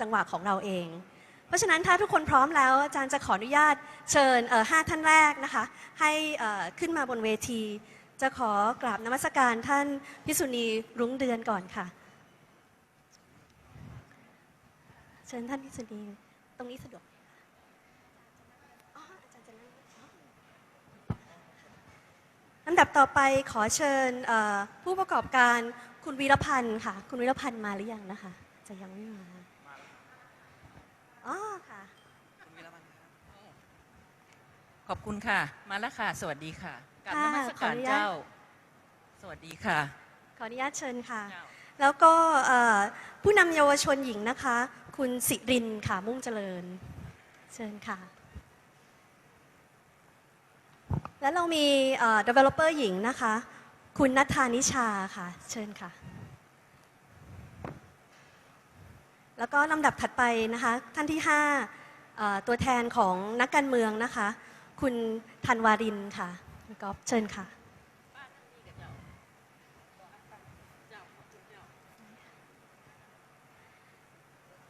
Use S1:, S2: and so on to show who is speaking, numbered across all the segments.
S1: จังหวะของเราเอง เพราะฉะนั้นถ้าทุกคนพร้อมแล้ว อาจารย์จะขออนุญาตเชิญห้าท่านแรกนะคะ ให้ขึ้นมาบนเวที จะขอกราบนมัสการท่านพิสุณีรุ้งเดือนก่อนค่ะ เชิญท่านพิสุณีตรงนี้สะดวกลำดับต่อไปขอเชิญผู้ประกอบการคุณวีรพันธ์ค่ะ คุณวีรพันธ์มาหรือยังนะคะ จะยังไม่มาอ๋อค่ะ
S2: คุณวิรพันธ์ครับ ขอบคุณค่ะ มาแล้วค่ะ สวัสดีค่ะกราร
S1: ค่ะ
S2: นมัส
S1: ขอ
S2: การ
S1: อนุญาต
S2: เจ้า สวัสดีค่ะ
S1: ขออนุญาตเชิญค่ะ
S2: เจ้า
S1: แล้วก็เอ่อผู้นำเยาวชนหญิงนะคะ คุณสิรินค่ะมุ่งเจริญ เชิญค่ะ แล้วเรามีเอ่อ developer หญิงนะคะ คุณนัทธานิชาค่ะ เชิญค่ะแล้วก็ลำดับถัดไปนะคะท่านที่5เอ่อตัวแทนของนักการเมืองนะคะ คุณธันวารินค่ะคุณก๊อฟเชิญค่ะ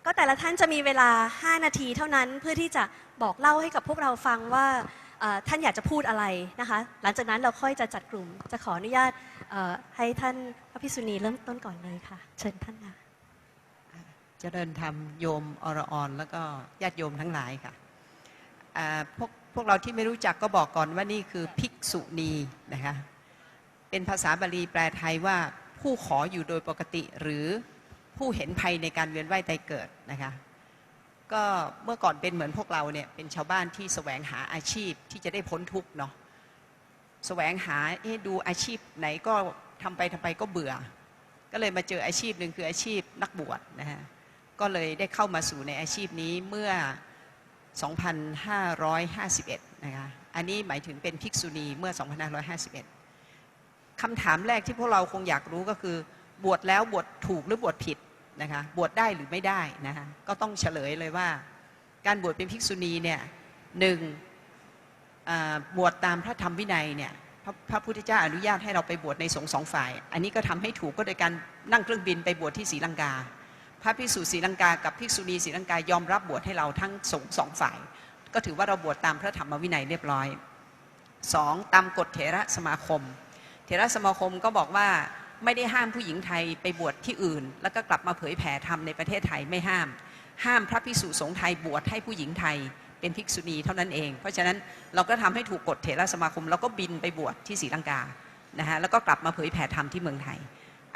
S1: ก็แต่ละท่านจะมีเวลา 5 นาทีเท่านั้นเพื่อที่จะบอกเล่าให้กับพวกเราฟังว่าท่านอยากจะพูดอะไรนะคะ หลังจากนั้นเราค่อยจะจัดกลุ่ม จะขออนุญาตให้ท่านพระพิสุณีเริ่มต้นก่อนเลยค่ะ เชิญท่านค่ะ
S3: เจริญธรรมโยมอรออน แล้วก็ญาติโยมทั้งหลายค่ะพวก พวกเราที่ไม่รู้จักก็บอกก่อนว่านี่คือภิกษุณีนะคะเป็นภาษาบาลีแปลไทยว่าผู้ขออยู่โดยปกติหรือผู้เห็นภัยในการเวียนว่ายตายเกิดนะคะก็เมื่อก่อนเป็นเหมือนพวกเราเนี่ยเป็นชาวบ้านที่แสวงหาอาชีพที่จะได้พ้นทุกข์เนาะแสวงหาเอ๊ดูอาชีพไหนก็ทำไปทำไปก็เบื่อ ก็เลยมาเจออาชีพหนึ่งคืออาชีพนักบวชนะฮะก็เลยได้เข้ามาสู่ในอาชีพนี้เมื่อ 2551 นะคะ อันนี้หมายถึงเป็นภิกษุณีเมื่อ 2551 คำถามแรกที่พวกเราคงอยากรู้ก็คือ บวชแล้วบวชถูกหรือบวชผิดนะคะ บวชได้หรือไม่ได้นะคะก็ต้องเฉลยเลยว่า การบวชเป็นภิกษุณีเนี่ยหนึ่งบวชตามพระธรรมวินัยเนี่ยพระพระพุทธเจ้าอนุญาตให้เราไปบวชในสงฆ์สองฝ่าย อันนี้ก็ทำให้ถูกก็โดยการนั่งเครื่องบินไปบวชที่ศรีลังกา พระภิกษุศรีลังกากับภิกษุณีศรีลังกายอมรับบวชให้เราทั้งสงสองฝ่าย ก็ถือว่าเราบวชตามพระธรรมวินัยเรียบร้อยสองตามกฎเถระสมาคม เถระสมาคมก็บอกว่าไม่ได้ห้ามผู้หญิงไทยไปบวชที่อื่น แล้วก็กลับมาเผยแผ่ธรรมในประเทศไทยไม่ห้าม ห้ามพระภิกษุสงฆ์ไทยบวชให้ผู้หญิงไทยเป็นภิกษุณีเท่านั้นเอง เพราะฉะนั้นเราก็ทำให้ถูกกฎเถระสมาคมเราก็บินไปบวชที่ศรีลังกานะฮะแล้วก็กลับมาเผยแผ่ธรรมที่เมืองไทย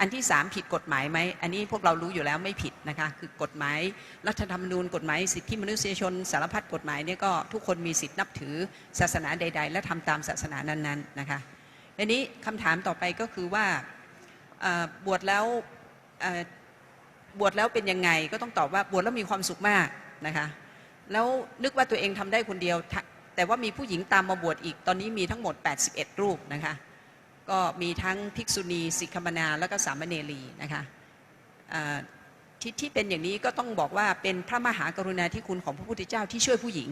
S3: อันที่สามผิดกฎหมายไหม อันนี้พวกเรารู้อยู่แล้วไม่ผิดนะคะ คือกฎหมายรัฐธรรมนูญกฎหมายสิทธิมนุษยชน สารพัดกฎหมายเนี่ยก็ทุกคนมีสิทธินับถือศาสนาใด ๆ และทำตามศาสนานั้นๆนะคะทีนี้คำถามต่อไปก็คือว่าบวชแล้วบวชแล้วเป็นยังไงก็ต้องตอบว่าบวชแล้วมีความสุขมากนะคะแล้วนึกว่าตัวเองทำได้คนเดียว แต่ว่ามีผู้หญิงตามมาบวชอีกตอนนี้มีทั้งหมด 81 รูปนะคะ ก็มีทั้งภิกษุณีสิกขมนาแล้วก็สามเณรีนะคะที่ที่เป็นอย่างนี้ก็ต้องบอกว่าเป็นพระมหากรุณาธิคุณของพระพุทธเจ้าที่ช่วยผู้หญิง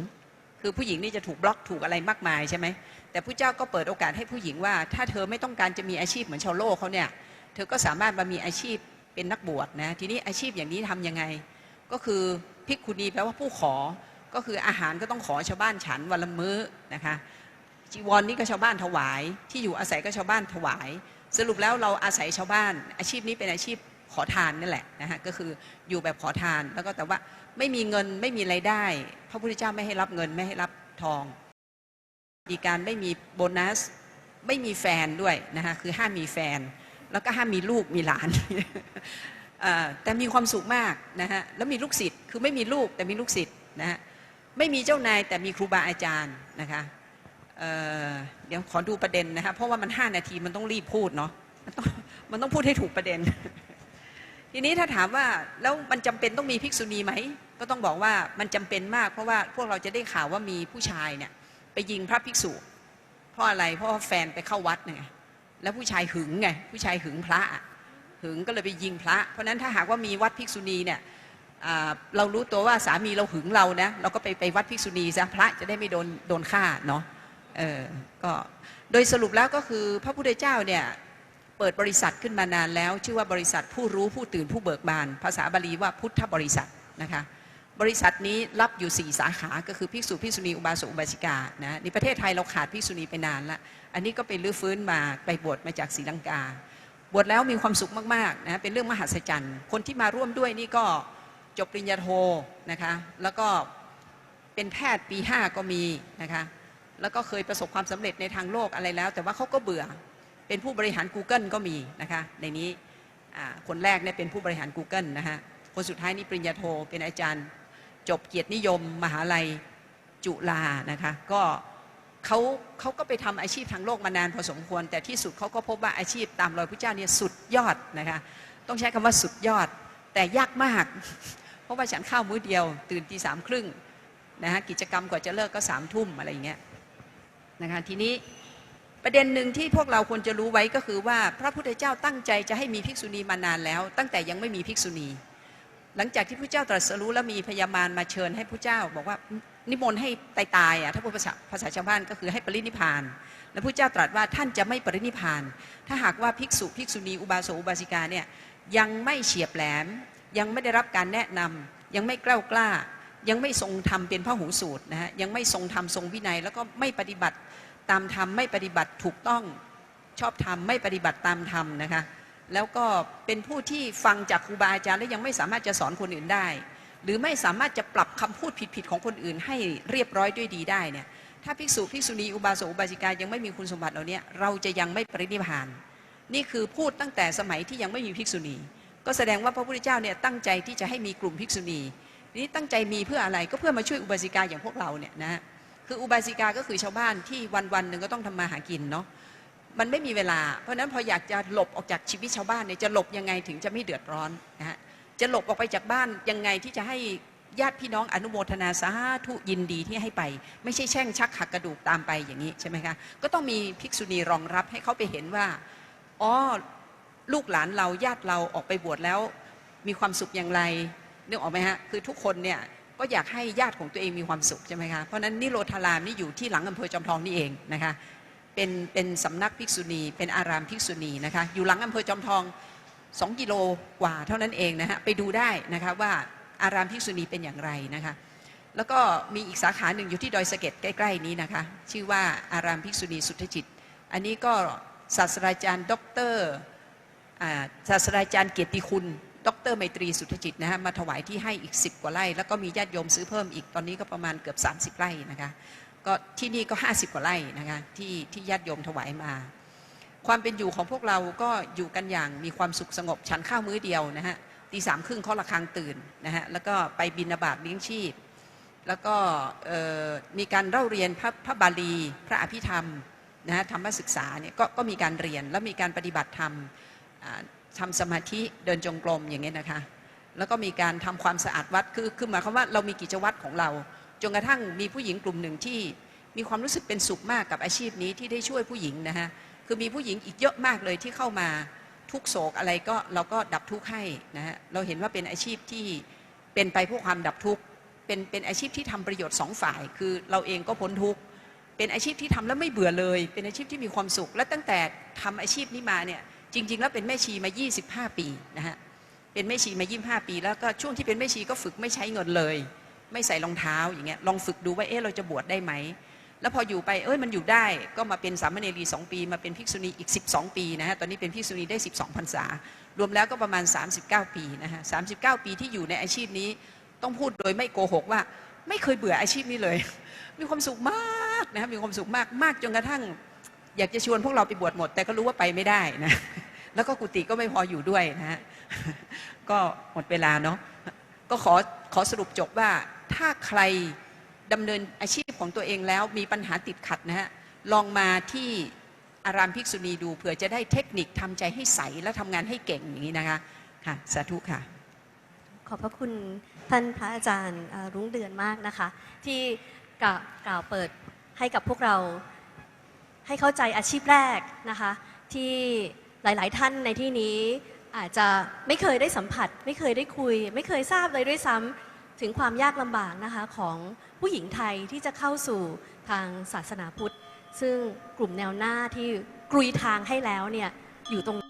S3: คือผู้หญิงนี่จะถูกบล็อกถูกอะไรมากมายใช่ไหมแต่พระเจ้าก็เปิดโอกาสให้ผู้หญิงว่า ถ้าเธอไม่ต้องการจะมีอาชีพเหมือนชาวโลกเขาเนี่ยเธอก็สามารถมามีอาชีพเป็นนักบวชนะทีนี้อาชีพอย่างนี้ทำยังไง ก็คือภิกขุณีแปลว่าผู้ขอก็คืออาหารก็ต้องขอชาวบ้านฉันวันละมื้อนะคะ จีวรนนี่ก็ชาวบ้านถวาย ที่อยู่อาศัยก็ชาวบ้านถวาย สรุปแล้วเราอาศัยชาวบ้าน อาชีพนี้เป็นอาชีพขอทานนี่แหละนะฮะก็คืออยู่แบบขอทานแล้วก็แต่ว่าไม่มีเงินไม่มีไรายได้ พระพุทธเจ้าไม่ให้รับเงินไม่ให้รับทองมีการไม่มีโบนัสไม่มีแฟนด้วยนะฮะคือห้ามมีแฟน แล้วก็ห้ามมีลูกมีหลานแต่มีความสุขมากนะฮะแล้วมีลูกศิษย์คือไม่มีลูกแต่มีลูกศิษย์นะฮะไม่มีเจ้านายแต่มีครูบาอาจารย์นะคะ เเดี๋ยวขอดูประเด็นนะคะเพราะว่ามัน 5 นาทีมันต้องรีบพูดเนาะมันต้องมันต้องพูดให้ถูกประเด็น ทีนี้ถ้าถามว่าแล้วมันจำเป็นต้องมีภิกษุณีไหม ก็ต้องบอกว่ามันจำเป็นมาก เพราะว่าพวกเราจะได้ข่าวว่ามีผู้ชายเนี่ยไปยิงพระภิกษุ เพราะอะไร เพราะแฟนไปเข้าวัดไงแล้วผู้ชายหึงไงผู้ชายหึงพระหึงก็เลยไปยิงพระ เพราะฉะนั้นถ้าหากว่ามีวัดภิกษุณีเนี่ยเรารู้ตัวว่าสามีเราหึงเรานะเราก็ไปไปวัดภิกษุณีซะพระจะได้ไม่โดนโดนฆ่าเนาะ เออก็โดยสรุปแล้วก็คือพระพุทธเจ้าเนี่ยเปิดบริษัทขึ้นมานานแล้ว ชื่อว่าบริษัทผู้รู้ผู้ตื่นผู้เบิกบาน ภาษาบาลีว่าพุทธบริษัทนะคะบริษัทนี้รับอยู่ 4 สาขา ก็คือภิกษุภิกษุณีอุบาสกอุบาสิกานะในประเทศไทยเราขาดภิกษุณีไปนานละอันนี้ก็ไปรื้อฟื้นมาไปบวชมาจากศรีลังกา บวชแล้วมีความสุขมากๆนะเป็นเรื่องมหัศจรรย์ คนที่มาร่วมด้วยนี่ก็จบปริญญาโทนะคะแล้วก็เป็นแพทย์ปี 5 ก็มีนะคะ แล้วก็เคยประสบความสำเร็จในทางโลกอะไรแล้ว แต่ว่าเขาก็เบื่อเป็นผู้บริหาร Google ก็มีนะคะในนี้คนแรกเนี่ยเป็นผู้บริหาร Google นะฮะคนสุดท้ายนี่ปริญญาโทเป็นอาจารย์จบเกียรตินิยม มหาลัยจุฬานะคะก็เขาเขาก็ไปทำอาชีพทางโลกมานานพอสมควร แต่ที่สุดเขาก็พบว่าอาชีพตามรอยพระเจ้าเนี่ยสุดยอดนะคะต้องใช้คำว่าสุดยอด แต่ยากมาก เพราะว่าฉันข้าวมื้อเดียว ตื่นตีสามครึ่งนะฮะกิจกรรมกว่าจะเลิกก็สามทุ่มอะไรอย่างเงี้ย นะคะทีนี้ประเด็นหนึ่งที่พวกเราควรจะรู้ไว้ก็คือว่าพระพุทธเจ้าตั้งใจจะให้มีภิกษุณีมานานแล้ว ตั้งแต่ยังไม่มีภิกษุณี หลังจากที่พระเจ้าตรัสรู้แล้วมีพญามารมาเชิญให้พระเจ้า บอกว่านิมนต์ให้ตายตายอะถ้าพูดภาษาภาษาชาวบ้านก็คือให้ปรินิพาน แล้วพระเจ้าตรัสว่าท่านจะไม่ปรินิพาน ถ้าหากว่าภิกษุภิกษุณีอุบาสกอุบาสิกาเนี่ยยังไม่เฉียบแหลม ยังไม่ได้รับการแนะนำยังไม่กล้ากล้า ยังไม่ทรงธรรมเป็นพระหูสูตรนะฮะยังไม่ทรงธรรมทรงวินัย แล้วก็ไม่ปฏิบัติตามธรรมไม่ปฏิบัติถูกต้องชอบธรรมไม่ปฏิบัติตามธรรมนะคะแล้วก็เป็นผู้ที่ฟังจากครูบาอาจารย์แล้วยังไม่สามารถจะสอนคนอื่นได้ หรือไม่สามารถจะปรับคำพูดผิดๆของคนอื่น ให้เรียบร้อยด้วยดีได้เนี่ยถ้าภิกษุภิกษุณีอุบาสกอุบาสิกายังไม่มีคุณสมบัติเหล่านี้เราจะยังไม่ปรินิพพาน นี่คือพูดตั้งแต่สมัยที่ยังไม่มีภิกษุณี ก็แสดงว่าพระพุทธเจ้าเนี่ยตั้งใจที่จะให้มีกลุ่มภิกษุณี นี่ตั้งใจมีเพื่ออะไรก็เพื่อมาช่วยอุบาสิกาอย่างพวกเราเนี่ยนะคืออุบาสิกาก็คือชาวบ้านที่วันวันๆหนึ่งก็ต้องทำมาหากินเนาะมันไม่มีเวลา เพราะฉะนั้นพออยากจะหลบออกจากชีวิตชาวบ้านเนี่ยจะหลบยังไงถึงจะไม่เดือดร้อนนะฮะจะหลบออกไปจากบ้านยังไงที่จะให้ญาติพี่น้องอนุโมทนาสาธุยินดีที่ให้ไป ไม่ใช่แช่งชักหักกระดูกตามไปอย่างนี้ใช่ไหมคะก็ต้องมีภิกษุณีรองรับให้เขาไปเห็นว่าอ๋อลูกหลานเราญาติเราออกไปบวชแล้ว มีความสุขอย่างไร นึกออกไหมฮะคือทุกคนเนี่ยก็อยากให้ญาติของตัวเองมีความสุขใช่ไหมคะเพราะนั้นนิโรธารามนี่อยู่ที่หลังอำเภอจอมทองนี่เองนะคะเป็นเป็นสำนักภิกษุณี เป็นอารามภิกษุณีนะคะอยู่หลังอำเภอจอมทอง 2 กิโลกว่าเท่านั้นเองนะฮะไปดูได้นะคะว่าอารามภิกษุณีเป็นอย่างไรนะคะแล้วก็มีอีกสาขาหนึ่งอยู่ที่ดอยสะเก็ดใกล้ ๆ นี้นะคะชื่อว่าอารามภิกษุณีสุทธจิต อันนี้ก็ศาสตราจารย์ด็อกเตอร์ศาสตราจารย์เกียรติคุณ ดรไมตรีสุทธจิตนะฮะมาถวายที่ให้อีก 10 กว่าไร่ แล้วก็มีญาติโยมซื้อเพิ่มอีกตอนนี้ก็ประมาณเกือบ 30 ไร่นะคะก็ที่นี่ก็ 50 กว่าไร่นะคะที่ที่ญาติโยมถวายมา ความเป็นอยู่ของพวกเราก็อยู่กันอย่างมีความสุขสงบฉันข้าวมื้อเดียวนะฮะตีสามครึ่งเคาะระฆังตื่นนะฮะแล้วก็ไปบินาบาตเลี้ยงชีพ แล้วก็มีการเล่าเรียนพระพระบาลี พระอภิธรรมนะฮะธรรมศึกษาเนี่ยกก็มีการเรียนแล้วมีการปฏิบัติธรรม อ่าทำสมาธิเดินจงกรมอย่างเงี้ยนะคะ แล้วก็มีการทำความสะอาดวัดคือคือหมายความว่าเรามีกิจวัตรของเรา จนกระทั่งมีผู้หญิงกลุ่มหนึ่งที่มีความรู้สึกเป็นสุขมากกับอาชีพนี้ที่ได้ช่วยผู้หญิงนะฮะคือมีผู้หญิงอีกเยอะมากเลยที่เข้ามาทุกโศกอะไรก็เราก็ดับทุกข์ให้นะฮะเราเห็นว่าเป็นอาชีพที่เป็นไปเพื่อความดับทุกข์เป็นเป็นอาชีพที่ทำประโยชน์สองฝ่าย คือเราเองก็พ้นทุกข์เป็นอาชีพที่ทำแล้วไม่เบื่อเลย เป็นอาชีพที่มีความสุข และตั้งแต่ทำอาชีพนี้มาเนี่ย จริง ๆ แล้วเป็นแม่ชีมา 25 ปีนะฮะเป็นแม่ชีมา 25 ปี แล้วก็ช่วงที่เป็นแม่ชีก็ฝึกไม่ใช้เงินเลย ไม่ใส่รองเท้าอย่างเงี้ยลองฝึกดูว่าเอ๊ะเราจะบวชได้ไหมแล้วพออยู่ไปเอ้ยมันอยู่ได้ก็มาเป็นสามเณรีสองปี มาเป็นภิกษุณีอีก 12 ปีนะฮะตอนนี้เป็นภิกษุณีได้ 12พรรษารวมแล้วก็ประมาณ 39 ปีนะฮะ39ปีที่อยู่ในอาชีพนี้ต้องพูดโดยไม่โกหกว่าไม่เคยเบื่ออาชีพนี้เลย มีความสุขมากนะฮะมีความสุขมากมากจนกระทั่ง อยากจะชวนพวกเราไปบวชหมด แต่ก็รู้ว่าไปไม่ได้นะ แล้วก็กุฏิก็ไม่พออยู่ด้วยนะฮะก็หมดเวลาเนาะก็ขอขอสรุปจบว่าถ้าใครดำเนินอาชีพของตัวเองแล้วมีปัญหาติดขัดนะฮะลองมาที่อารามภิกษุณีดูเผื่อจะได้เทคนิคทำใจให้ใสและทำงานให้เก่งอย่างนี้นะคะค่ะสาธุค่ะ
S1: ขอบพระคุณท่านพระอาจารย์รุ้งเดือนมากนะคะ ที่กล่าวกล่าวเปิดให้กับพวกเราให้เข้าใจอาชีพแรกนะคะ ที่ หลาย ๆ ท่านในที่นี้อาจจะไม่เคยได้สัมผัส ไม่เคยได้คุย ไม่เคยทราบเลยด้วยซ้ำถึงความยากลำบากนะคะของผู้หญิงไทยที่จะเข้าสู่ทางศาสนาพุทธ ซึ่งกลุ่มแนวหน้าที่กรุยทางให้แล้วเนี่ยอยู่ตรง